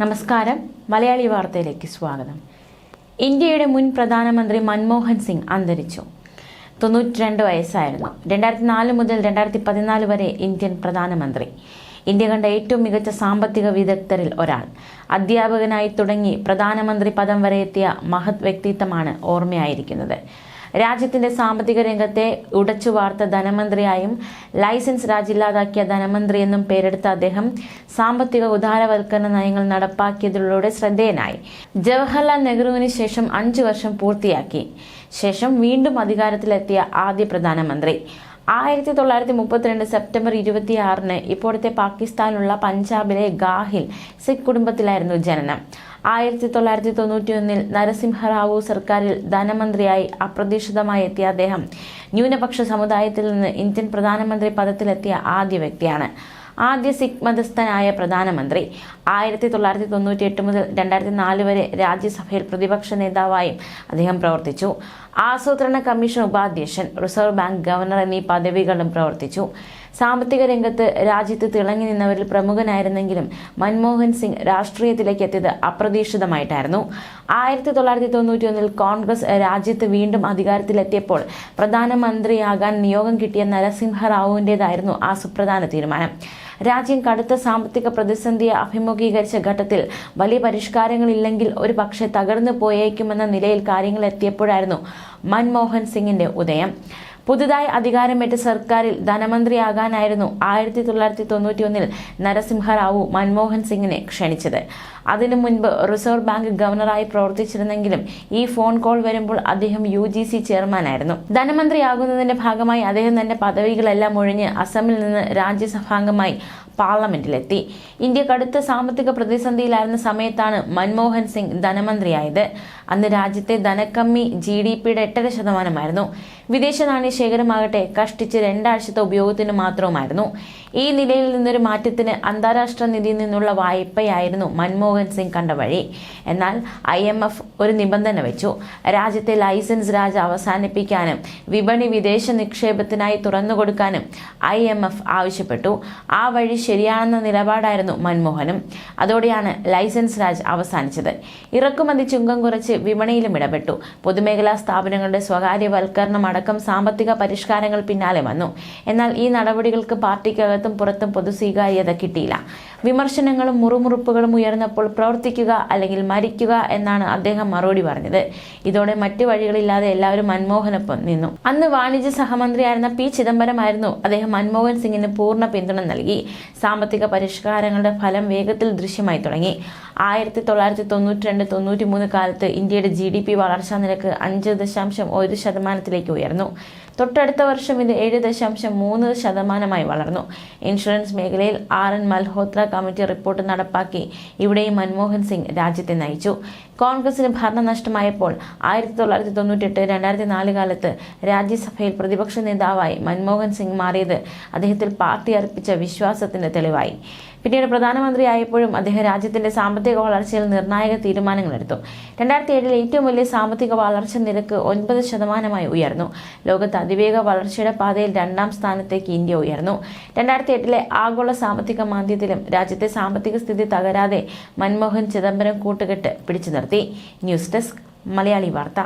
നമസ്കാരം. മലയാളി വാർത്തയിലേക്ക് സ്വാഗതം. ഇന്ത്യയുടെ മുൻ പ്രധാനമന്ത്രി മൻമോഹൻ സിംഗ് അന്തരിച്ചു. തൊണ്ണൂറ്റി രണ്ട് വയസ്സായിരുന്നു. രണ്ടായിരത്തി നാല് മുതൽ രണ്ടായിരത്തി പതിനാല് വരെ ഇന്ത്യൻ പ്രധാനമന്ത്രി. ഇന്ത്യ കണ്ട ഏറ്റവും മികച്ച സാമ്പത്തിക വിദഗ്ധരിൽ ഒരാൾ. അധ്യാപകനായി തുടങ്ങി പ്രധാനമന്ത്രി പദം വരെ എത്തിയ മഹത് വ്യക്തിത്വമാണ് ഓർമ്മയായിരിക്കുന്നത്. രാജ്യത്തിന്റെ സാമ്പത്തിക രംഗത്തെ ഉടച്ചു വാർത്ത ധനമന്ത്രിയായും ലൈസൻസ് രാജ് ഇല്ലാതാക്കിയ ധനമന്ത്രി എന്നും പേരെടുത്ത അദ്ദേഹം സാമ്പത്തിക ഉദാരവൽക്കരണ നയങ്ങൾ നടപ്പാക്കിയതിലൂടെ ശ്രദ്ധേയനായി. ജവഹർലാൽ നെഹ്റുവിന് ശേഷം അഞ്ചു വർഷം പൂർത്തിയാക്കി. ശേഷം വീണ്ടും അധികാരത്തിലെത്തിയ ആദ്യ പ്രധാനമന്ത്രി. ആയിരത്തി തൊള്ളായിരത്തി മുപ്പത്തിരണ്ട് സെപ്റ്റംബർ ഇരുപത്തിയാറിന് ഇപ്പോഴത്തെ പാകിസ്ഥാനിലുള്ള പഞ്ചാബിലെ ഗാഹിൽ സിഖ് കുടുംബത്തിലായിരുന്നു ജനനം. ആയിരത്തി തൊള്ളായിരത്തി തൊണ്ണൂറ്റി ഒന്നിൽ നരസിംഹറാവു സർക്കാരിൽ ധനമന്ത്രിയായി അപ്രതീക്ഷിതമായി എത്തിയ അദ്ദേഹം ന്യൂനപക്ഷ സമുദായത്തിൽ നിന്ന് ഇന്ത്യൻ പ്രധാനമന്ത്രി പദത്തിലെത്തിയ ആദ്യ വ്യക്തിയാണ്. ആദ്യ സിഖ് മതസ്ഥനായ പ്രധാനമന്ത്രി. ആയിരത്തി തൊള്ളായിരത്തി തൊണ്ണൂറ്റി എട്ട് മുതൽ രണ്ടായിരത്തി നാല് വരെ രാജ്യസഭയിൽ പ്രതിപക്ഷ നേതാവായും അദ്ദേഹം പ്രവർത്തിച്ചു. ആസൂത്രണ കമ്മീഷൻ ഉപാധ്യക്ഷൻ റിസർവ് ബാങ്ക് ഗവർണർ എന്നീ പദവികളും പ്രവർത്തിച്ചു. സാമ്പത്തിക രംഗത്ത് രാജ്യത്ത് തിളങ്ങി നിന്നവരിൽ പ്രമുഖനായിരുന്നെങ്കിലും മൻമോഹൻ സിംഗ് രാഷ്ട്രീയത്തിലേക്ക് എത്തിയത് അപ്രതീക്ഷിതമായിട്ടായിരുന്നു. ആയിരത്തി തൊള്ളായിരത്തി തൊണ്ണൂറ്റി ഒന്നിൽ കോൺഗ്രസ് രാജ്യത്ത് വീണ്ടും അധികാരത്തിലെത്തിയപ്പോൾ പ്രധാനമന്ത്രിയാകാൻ നിയോഗം കിട്ടിയ നരസിംഹ റാവുവിന്റെതായിരുന്നു ആ സുപ്രധാന തീരുമാനം. രാജ്യം കടുത്ത സാമ്പത്തിക പ്രതിസന്ധിയെ അഭിമുഖീകരിച്ച ഘട്ടത്തിൽ വലിയ പരിഷ്കാരങ്ങളില്ലെങ്കിൽ ഒരു പക്ഷേ തകർന്നു പോയേക്കുമെന്ന നിലയിൽ കാര്യങ്ങൾ എത്തിയപ്പോഴായിരുന്നു മൻമോഹൻ സിംഗിന്റെ ഉദയം. പുതുതായി അധികാരമേറ്റ സർക്കാരിൽ ധനമന്ത്രിയാകാനായിരുന്നു ആയിരത്തി തൊള്ളായിരത്തി തൊണ്ണൂറ്റി ഒന്നിൽ നരസിംഹറാവു മൻമോഹൻ സിംഗിനെ ക്ഷണിച്ചത്. അതിനു മുൻപ് റിസർവ് ബാങ്ക് ഗവർണറായി പ്രവർത്തിച്ചിരുന്നെങ്കിലും ഈ ഫോൺ കോൾ വരുമ്പോൾ അദ്ദേഹം യു ജി സി ചെയർമാനായിരുന്നു. ധനമന്ത്രിയാകുന്നതിന്റെ ഭാഗമായി അദ്ദേഹം തന്റെ പദവികളെല്ലാം ഒഴിഞ്ഞ് അസമിൽ നിന്ന് രാജ്യസഭാംഗമായി പാർലമെന്റിലെത്തി. ഇന്ത്യ കടുത്ത സാമ്പത്തിക പ്രതിസന്ധിയിലായിരുന്ന സമയത്താണ് മൻമോഹൻ സിംഗ് ധനമന്ത്രിയായത്. അന്ന് രാജ്യത്തെ ധനക്കമ്മി ജി ഡി പിയുടെ എട്ടര ശതമാനമായിരുന്നു. വിദേശ നാണ്യ ശേഖരമാകട്ടെ കഷ്ടിച്ച് രണ്ടാഴ്ചത്തെ ഉപയോഗത്തിന് മാത്രവുമായിരുന്നു. ഈ നിലയിൽ നിന്നൊരു മാറ്റത്തിന് അന്താരാഷ്ട്ര നിധിയിൽ നിന്നുള്ള വായ്പയായിരുന്നു മൻമോഹൻ സിംഗ് കണ്ട വഴി. എന്നാൽ ഐ എം എഫ് ഒരു നിബന്ധന വെച്ചു. രാജ്യത്തെ ലൈസൻസ് രാജ് അവസാനിപ്പിക്കാനും വിപണി വിദേശ നിക്ഷേപത്തിനായി തുറന്നുകൊടുക്കാനും ഐ എം എഫ് ആവശ്യപ്പെട്ടു. ആ വഴി ശരിയാണെന്ന നിലപാടായിരുന്നു മൻമോഹനും. അതോടെയാണ് ലൈസൻസ് രാജ് അവസാനിച്ചത്. ഇറക്കുമതി ചുങ്കം കുറച്ച് വിപണിയിലും ഇടപെട്ടു. പൊതുമേഖലാ സ്ഥാപനങ്ങളുടെ സ്വകാര്യവൽക്കരണം അടക്കം സാമ്പത്തിക പരിഷ്കാരങ്ങൾ പിന്നാലെ വന്നു. എന്നാൽ ഈ നടപടികൾക്ക് പാർട്ടിക്കകത്തും പുറത്തും പൊതു സ്വീകാര്യത കിട്ടിയില്ല. വിമർശനങ്ങളും മുറുമുറുപ്പുകളും ഉയർന്നപ്പോൾ പ്രവർത്തിക്കുക അല്ലെങ്കിൽ മരിക്കുക എന്നാണ് അദ്ദേഹം മറുപടി പറഞ്ഞത്. ഇതോടെ മറ്റു വഴികളില്ലാതെ എല്ലാവരും മൻമോഹനൊപ്പം നിന്നു. അന്ന് വാണിജ്യ സഹമന്ത്രിയായിരുന്ന പി ചിദംബരമായിരുന്നു അദ്ദേഹം മൻമോഹൻ സിംഗിന് പൂർണ പിന്തുണ നൽകി. സാമ്പത്തിക പരിഷ്കാരങ്ങളുടെ ഫലം വേഗത്തിൽ ദൃശ്യമായി തുടങ്ങി. ആയിരത്തി തൊള്ളായിരത്തി തൊണ്ണൂറ്റി രണ്ട് തൊണ്ണൂറ്റി മൂന്ന് കാലത്ത് ഇന്ത്യയുടെ ജി ഡി പി വളർച്ചാ നിരക്ക് അഞ്ച് ദശാംശം ഒരു ശതമാനത്തിലേക്ക് ഉയർന്നു. തൊട്ടടുത്ത വർഷം ഇത് ഏഴ് ദശാംശം മൂന്ന് ശതമാനമായി വളർന്നു. ഇൻഷുറൻസ് മേഖലയിൽ R N Malhotra committee report നടപ്പാക്കി. ഇവിടെയും മൻമോഹൻ സിംഗ് രാജ്യത്തെ നയിച്ചു. കോൺഗ്രസിന് ഭരണം നഷ്ടമായപ്പോൾ ആയിരത്തി തൊള്ളായിരത്തി തൊണ്ണൂറ്റെട്ട് രണ്ടായിരത്തി നാല് കാലത്ത് രാജ്യസഭയിൽ പ്രതിപക്ഷ നേതാവായി മൻമോഹൻ സിംഗ് മാറിയത് അദ്ദേഹത്തിൽ പാർട്ടി അർപ്പിച്ച വിശ്വാസത്തിന്റെ തെളിവായി. പിന്നീട് പ്രധാനമന്ത്രിയായപ്പോഴും അദ്ദേഹം രാജ്യത്തിന്റെ സാമ്പത്തിക വളർച്ചയിൽ നിർണായക തീരുമാനങ്ങളെടുത്തു രണ്ടായിരത്തി ഏഴിൽ ഏറ്റവും വലിയ സാമ്പത്തിക വളർച്ച നിരക്ക് ഒൻപത് ശതമാനമായി ഉയർന്നു. ലോകത്ത് അതിവേഗ വളർച്ചയുടെ പാതയിൽ രണ്ടാം സ്ഥാനത്തേക്ക് ഇന്ത്യ ഉയർന്നു. രണ്ടായിരത്തി എട്ടിലെ ആഗോള സാമ്പത്തിക മാന്ദ്യത്തിലും രാജ്യത്തെ സാമ്പത്തിക സ്ഥിതി തകരാതെ മൻമോഹൻ ചിദംബരം കൂട്ടുകെട്ട് പിടിച്ചു നിർത്തി. ന്യൂസ് ഡെസ്ക് മലയാളി വാർത്ത.